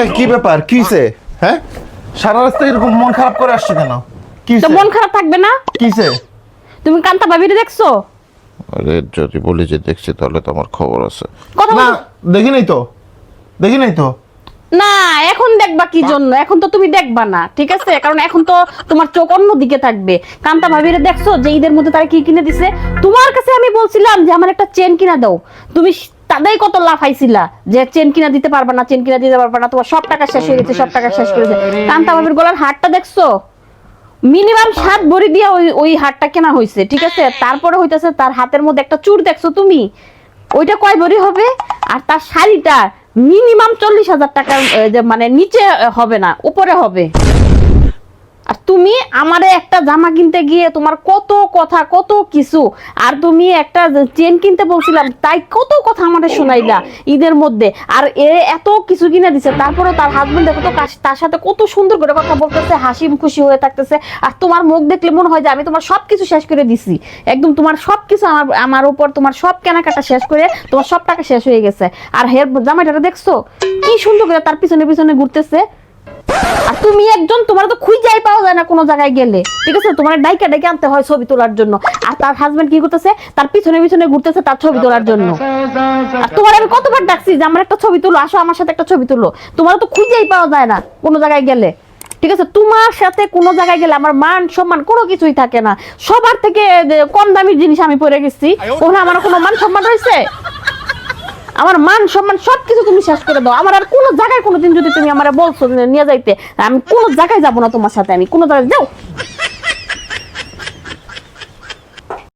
এ, কি ব্যাপার? কিসে হ্যাঁ? সারা রাস্তায় এরকম মন খারাপ করে আসছো কেন? কিসে মন খারাপ থাকবে না? কিসে তুমি কান্তা ভাবিরে দেখছ? আরে যদি বলি যে দেখছি তাহলে তো আমার খবর আছে। না দেখি নাই তো। দেখি নাই তো। না এখন দেখবা কি জন্য? এখন তো তুমি দেখবা না ঠিক আছে? কারণ এখন তো তোমার চোখ অন্য দিকে থাকবে। কান্তা ভাবিরে দেখছ যে ঈদের মধ্যে তারা কি কিনে দিছে? তোমার কাছে আমি বলছিলাম যে আমার একটা চেন কিনা দাও। তুমি তাদের কত লাফাইছিলা যে চেন কিনা দিতে পারবা না চেন কিনা দিতে পারবা না তোমার সব টাকা শেষ হয়ে গেছে সব টাকা শেষ করেছে কান্তা ভাবির গলার হারটা দেখছ? মিনিমাম সাত ভরি দিয়ে ওই ওই হারটা কেনা হয়েছে ঠিক আছে? তারপরে হইতেছে তার হাতের মধ্যে একটা চুর দেখছ তুমি? ওইটা কয় ভরি হবে? আর তার শাড়িটা মিনিমাম চল্লিশ হাজার টাকার মানে নিচে হবে না উপরে হবে। আর তুমি আমারে একটা জামা কিনতে গিয়ে তোমার কত কথা, কত কিছু, আর তুমি একটা চেন কিনতে বলছিলাম, তাই কত কথা আমাদের শোনাইলা ঈদের মধ্যে। আর এ এত কিছু কিনে দিছে, তারপরেও তার হাজবেন্ড দেখো তো তার সাথে কত সুন্দর করে কথা বলতেছে হাসি খুশি হয়ে থাকতেছে, আর তোমার মুখ দেখলে মনে হয় যে আমি তোমার সব কিছু শেষ করে দিছি। একদম তোমার সব কিছু আমার আমার উপর, তোমার সব কেনাকাটা শেষ করে তোমার সব টাকা শেষ হয়ে গেছে। আর হের জামাইটা দেখছ, কি সুন্দর করে তার পিছনে পিছনে ঘুরতেছে। আর তুমি একজন, তোমার তো পাওয়া যায় না কোনো জায়গায় গেলে। ঠিক আছে? তোমার ডাইকা ডাইকে আনতে হয় ছবি তোলার জন্য। আর তার হাজবেন্ড কি করতেছে? তার পিছনে পিছনে ঘুরতেছে তার ছবি তোলার জন্য। আর তোমার আমি কতবার ডাকছি যে, আমার একটা ছবি তুলো, আসো আমার সাথে একটা ছবি তুলো। তোমার তো খুঁজেই পাওয়া যায় না কোনো জায়গায় গেলে। ঠিক আছে? তোমার সাথে কোনো জায়গায় গেলে আমার মান, সম্মান কোনো কিছুই থাকে না। সবার থেকে কম দামি জিনিস আমি পরে গেছি। ওখানে আমার কোনো মান, সম্মান রয়েছে? আমার মান সম্মান সবকিছু তুমি শেষ করে দাও। আমার আর কোনো জায়গায় কোনোদিন যদি তুমি আমার বলছো নিয়ে যাইতে, আমি কোনো জায়গায় যাব না তোমার সাথে, আমি কোনো জায়গায় যাও।